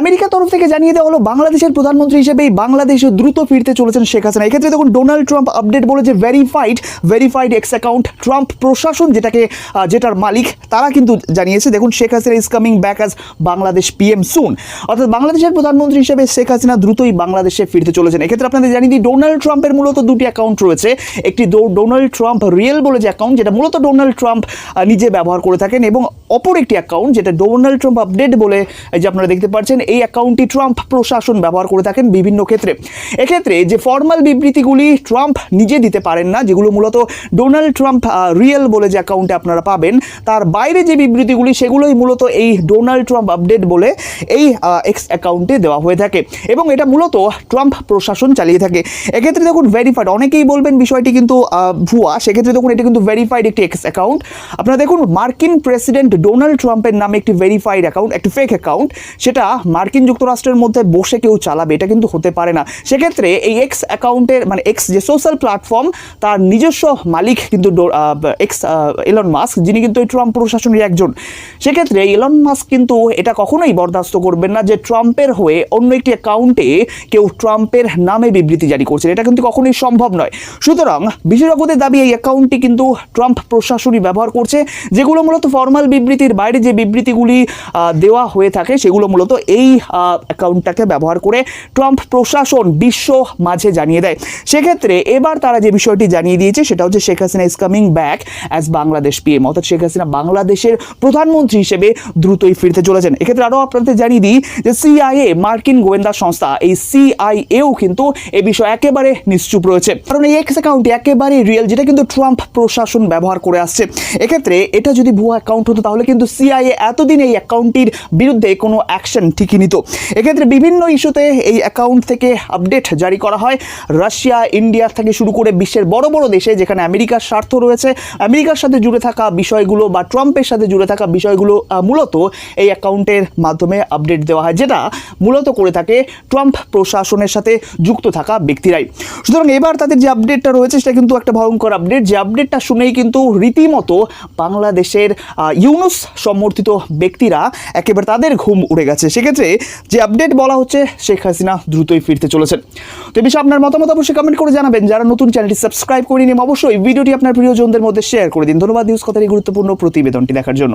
আমেরিকার তরফ থেকে জানিয়ে দেওয়া হলো, বাংলাদেশের প্রধানমন্ত্রী হিসেবে এই বাংলাদেশে দ্রুত ফিরতে চলেছেন শেখ হাসিনা। এক্ষেত্রে দেখুন ডোনাল্ড ট্রাম্প আপডেট বলে যে verified verified X account Trump প্রশাসন যেটাকে যেটার মালিক, তারা কিন্তু জানিয়েছে, দেখুন, Sheikh Hasina is coming back as Bangladesh PM soon অর্থাৎ বাংলাদেশের প্রধানমন্ত্রী হিসেবে শেখ হাসিনা দ্রুতই বাংলাদেশে ফিরতে চলেছেন। এক্ষেত্রে আপনাদের জানিয়ে দিই ডোনাল্ড ট্রাম্পের মূলত দুটি অ্যাকাউন্ট রয়েছে। একটি ডোনাল্ড ট্রাম্প রিয়েল বলে যে অ্যাকাউন্ট যেটা মূলত ডোনাল্ড ট্রাম্প নিজে ব্যবহার করে থাকেন এবং অপর একটি অ্যাকাউন্ট যেটা ডোনাল্ড ট্রাম্প আপডেট বলে যে আপনারা দেখতে পাচ্ছেন এই অ্যাকাউন্টটি ট্রাম্প প্রশাসন ব্যবহার করে থাকেন বিভিন্ন ক্ষেত্রে। এক্ষেত্রে যে ফর্মাল বিবৃতিগুলি ট্রাম্প নিজে দিতে পারেন না, যেগুলো মূলত ডোনাল্ড ট্রাম্প রিয়েল বলে যে অ্যাকাউন্টে আপনারা পাবেন, তার বাইরে যে বিবৃতিগুলি, সেগুলোই মূলত এই ডোনাল্ড ট্রাম্প আপডেট বলে এই এক্স অ্যাকাউন্টে দেওয়া হয়ে থাকে। এবং এটা মূলত ট্রাম্প প্রশাসন চালিয়ে থাকে। এক্ষেত্রে দেখুন ভেরিফাইড অনেকেই বলবেন বিষয়টি কিন্তু ভুয়া। সেক্ষেত্রে দেখুন, এটা কিন্তু ভেরিফাইড একটি এক্স অ্যাকাউন্ট আপনারা দেখুন, মার্কিন প্রেসিডেন্ট ডোনাল্ড ট্রাম্পের নামে একটি ভেরিফাইড অ্যাকাউন্ট একটি ফেক অ্যাকাউন্ট সেটা মার্কিন যুক্তরাষ্ট্রের মধ্যে বসে কেউ চালাবে, এটা কিন্তু হতে পারে না। সেক্ষেত্রে এই এক্স অ্যাকাউন্টের মানে এক্স যে সোশ্যাল প্ল্যাটফর্ম তার নিজস্ব মালিক কিন্তু এক্স এলন মাস্ক যিনি কিন্তু এই ট্রাম্প প্রশাসনের একজন। সেক্ষেত্রে এলন মাস্ক কিন্তু এটা কখনোই বরদাস্ত করবেন না যে ট্রাম্পের হয়ে অন্য একটি অ্যাকাউন্টে কেউ ট্রাম্পের নামে বিবৃতি জারি করছেন। এটা কিন্তু কখনোই সম্ভব নয়। সুতরাং বিশেষজ্ঞদের দাবি, এই অ্যাকাউন্টটি কিন্তু ট্রাম্প প্রশাসনই ব্যবহার করছে, যেগুলো মূলত ফর্মাল বিবৃতির বাইরে যে বিবৃতিগুলি দেওয়া হয়ে থাকে, সেগুলো মূলত এই অ্যাকাউন্টটাকে ব্যবহার করে ট্রাম্প প্রশাসন বিশ্ব মাঝে জানিয়ে দেয়। সেক্ষেত্রে এবার তারা যে বিষয়টি জানিয়ে দিয়েছে, সেটা হচ্ছে Sheikh Hasina is coming back as Bangladesh PM অর্থাৎ শেখ হাসিনা বাংলাদেশের প্রধানমন্ত্রী হিসেবে দ্রুতই ফিরতে চলেছেন। এক্ষেত্রে আরও আপনাদের জানিয়ে দিই যে সিআইএ মার্কিন গোয়েন্দা সংস্থা, এই সিআইএও কিন্তু এ বিষয়ে একেবারে নিশ্চুপ রয়েছে। কারণ এই এক্স অ্যাকাউন্টটি একেবারে রিয়েল যেটা কিন্তু ট্রাম্প প্রশাসন ব্যবহার করে আসছে। এক্ষেত্রে এটা যদি ভুয়া অ্যাকাউন্ট হতো, তাহলে কিন্তু সিআইএ এতদিন এই অ্যাকাউন্টটির বিরুদ্ধে কোনো অ্যাকশন ঠিকই নিত। এক্ষেত্রে বিভিন্ন ইস্যুতে এই অ্যাকাউন্ট থেকে আপডেট জারি করা হয়। রাশিয়া, ইন্ডিয়া থেকে শুরু করে বিশ্বের বড় বড় দেশে যেখানে আমেরিকার স্বার্থ রয়েছে, আমেরিকার সাথে জুড়ে থাকা বিষয়গুলো বা ট্রাম্পের সাথে জুড়ে থাকা বিষয়গুলো মূলত এই অ্যাকাউন্টের মাধ্যমে আপডেট দেওয়া হয়, যেটা মূলত করে থাকে ট্রাম্প প্রশাসনের সাথে যুক্ত থাকা ব্যক্তিরাই। সুতরাং এবার তাদের যে আপডেটটা রয়েছে, সেটা কিন্তু একটা ভয়ঙ্কর আপডেট যে আপডেটটা শুনেই কিন্তু রীতিমতো বাংলাদেশের ইউনুস সমর্থিত ব্যক্তিরা একেবারে তাদের ঘুম উড়ে গেছে। সেক্ষেত্রে যে আপডেট বলা হচ্ছে শেখ হাসিনা দ্রুতই ফিরতে চলেছেন। তো এই বিষয়ে আপনার মতামত অবশ্যই কমেন্ট করে জানাবেন। যারা নতুন চ্যানেলটি সাবস্ক্রাইব করে নিন অবশ্যই ভিডিওটি আপনার প্রিয়জনদের মধ্যে শেয়ার করে দিন। ধন্যবাদ নিউজ কথার এই গুরুত্বপূর্ণ প্রতিবেদনটি দেখার জন্য।